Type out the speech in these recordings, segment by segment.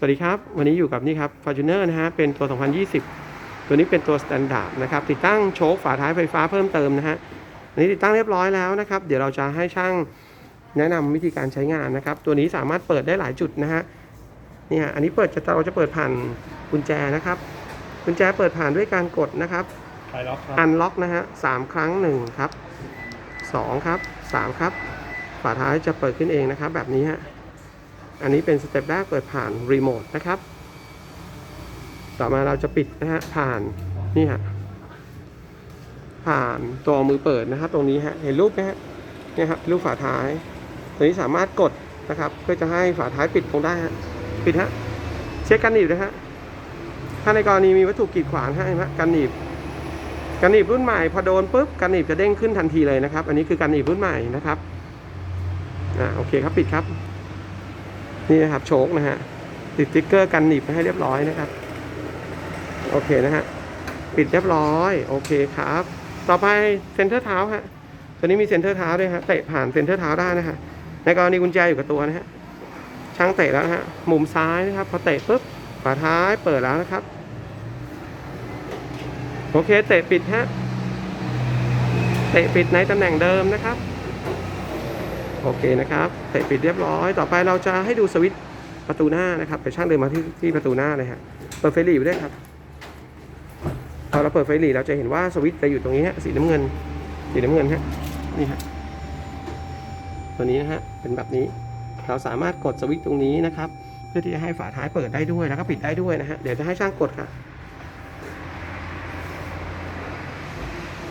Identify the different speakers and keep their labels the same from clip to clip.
Speaker 1: สวัสดีครับ วันนี้อยู่กับนี่ครับ Fortuner นะฮะ เป็นตัว 2020 ตัวนี้เป็นตัว Standard นะครับ ติดตั้งโชคฝาท้ายไฟฟ้าเพิ่มเติมนะฮะอันนี้ติดตั้งเรียบร้อยแล้วนะครับ เดี๋ยวเราจะให้ช่างแนะนำวิธีการใช้งานนะครับ ตัวนี้สามารถเปิดได้หลายจุดนะฮะเนี่ยอันนี้เปิดจะเราจะเปิดผ่านกุญแจนะครับ กุญแจเปิดผ่านด้วยการกดนะครับ
Speaker 2: ไฟล็อกครับ
Speaker 1: อันล็อกนะฮะสามครั้งหนึ่งครับสองครับสามครับ ฝาท้ายจะเปิดขึ้นเองนะครับ แบบนี้ฮะ อันนี้เป็นสเต็ปแรกเปิดผ่านรีโมทนะครับ ต่อมาเราจะปิดนะฮะผ่านนี่ฮะผ่านตัวมือเปิดนะครับ ตรงนี้ฮะเห็นรูปไหมฮะเนี่ยครับรูปฝาท้าย ตัวนี้สามารถกดนะครับ เพื่อจะให้ฝาท้ายปิดลงได้ฮะปิดฮะเช็คกันหนีบนะฮะถ้าในกรณีมีวัตถุกีดขวางให้ฮะกันหนีบกันหนีบรุ่นใหม่พอโดนปุ๊บกันหนีบจะเด้งขึ้นทันทีเลยนะครับ อันนี้คือกันหนีบรุ่นใหม่นะครับอ่าโอเคครับปิดครับ นี่นะครับโชคนะฮะติดสติ๊กเกอร์กันหนีบให้เรียบร้อยนะครับ โอเคนะฮะปิดเรียบร้อย โอเคครับ ต่อไปเซ็นเตอร์เท้าฮะตัวนี้มีเซ็นเตอร์เท้าด้วยฮะเตะผ่านเซ็นเตอร์เท้าได้นะฮะในกรณีกุญแจอยู่กับตัวนะฮะช่างเตะแล้วนะฮะมุมซ้ายนะครับพอเตะปุ๊บฝาท้ายเปิดแล้วนะครับ โอเคเตะปิดฮะเตะปิดในตำแหน่งเดิมนะครับ โอเคนะครับเตะปิดเรียบร้อย ต่อไปเราจะให้ดูสวิตช์ประตูหน้านะครับไปช่างเดินมาที่ที่ประตูหน้าเลยฮะเปิดไฟหลีไว้ด้วยครับพอเราเปิดไฟหลีเราจะเห็นว่าสวิตช์จะอยู่ตรงนี้ฮะสีน้ำเงิน สีน้ำเงินฮะนี่ฮะตัวนี้นะฮะเป็นแบบนี้เราสามารถกดสวิตช์ตรงนี้นะครับ เพื่อที่จะให้ฝาท้ายเปิดได้ด้วยแล้วก็ปิดได้ด้วยนะฮะเดี๋ยวจะให้ช่างกดค่ะ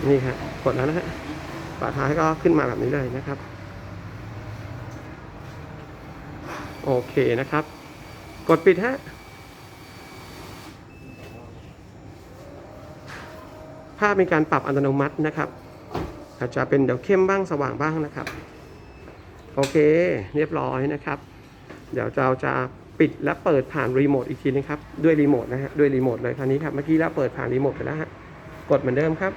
Speaker 1: นี่ครับกดแล้วนะฮะฝาท้ายก็ขึ้นมาแบบนี้เลยนะครับ โอเคนะครับ กดปิดฮะภาพมีการปรับอัตโนมัตินะครับอาจจะเป็นเดี๋ยวเข้มบ้างสว่างบ้างนะครับ โอเค เรียบร้อยนะครับ เดี๋ยวเราจะปิดและเปิดผ่านรีโมทอีกทีนึงครับ ด้วยรีโมทนะฮะด้วยรีโมทเลยคราวนี้ครับเมื่อกี้เราเปิดผ่านรีโมทไปแล้วฮะกดเหมือนเดิมครับ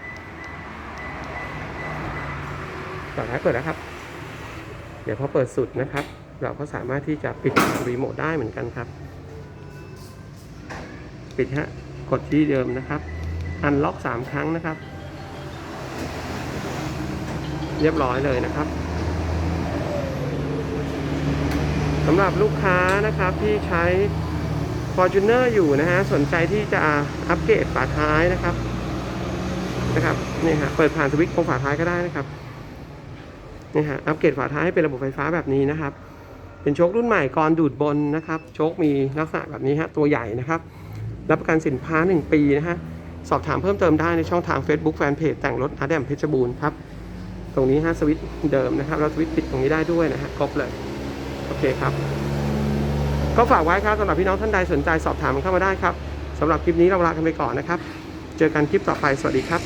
Speaker 1: ฝาท้ายเปิดแล้วครับ เดี๋ยวพอเปิดสุดนะครับ เราก็สามารถที่จะปิดรีโมทได้เหมือนกันครับ ปิดฮะกดที่เดิมนะครับอันล็อกสามครั้งนะครับ เรียบร้อยเลยนะครับสำหรับลูกค้านะครับที่ใช้ Fortuner อยู่นะฮะสนใจที่จะอัปเกรดฝาท้ายนะครับนะครับนี่ฮะเปิดผ่านสวิตช์ของฝาท้ายก็ได้นะครับนี่ฮะอัปเกรดฝาท้ายให้เป็นระบบไฟฟ้าแบบนี้นะครับ เป็นโชครุ่นใหม่กรดูดบนนะครับ โชคมีลักษณะแบบนี้ฮะตัวใหญ่นะครับ รับประกันสินค้า 1 ปีนะฮะสอบถามเพิ่มเติมได้ในช่องทาง Facebook Fanpage แต่งรถอาแดมเพชรบูรณ์ครับ ตรงนี้ฮะสวิตช์เดิมนะครับแล้วสวิตช์ปิดตรงนี้ได้ด้วยนะฮะครบเลย โอเคครับ ก็ฝากไว้ครับสำหรับพี่น้องท่านใดสนใจสอบถามเข้ามาได้ครับสำหรับคลิปนี้เราลากันไปก่อนนะครับ เจอกันคลิปต่อไปสวัสดีครับ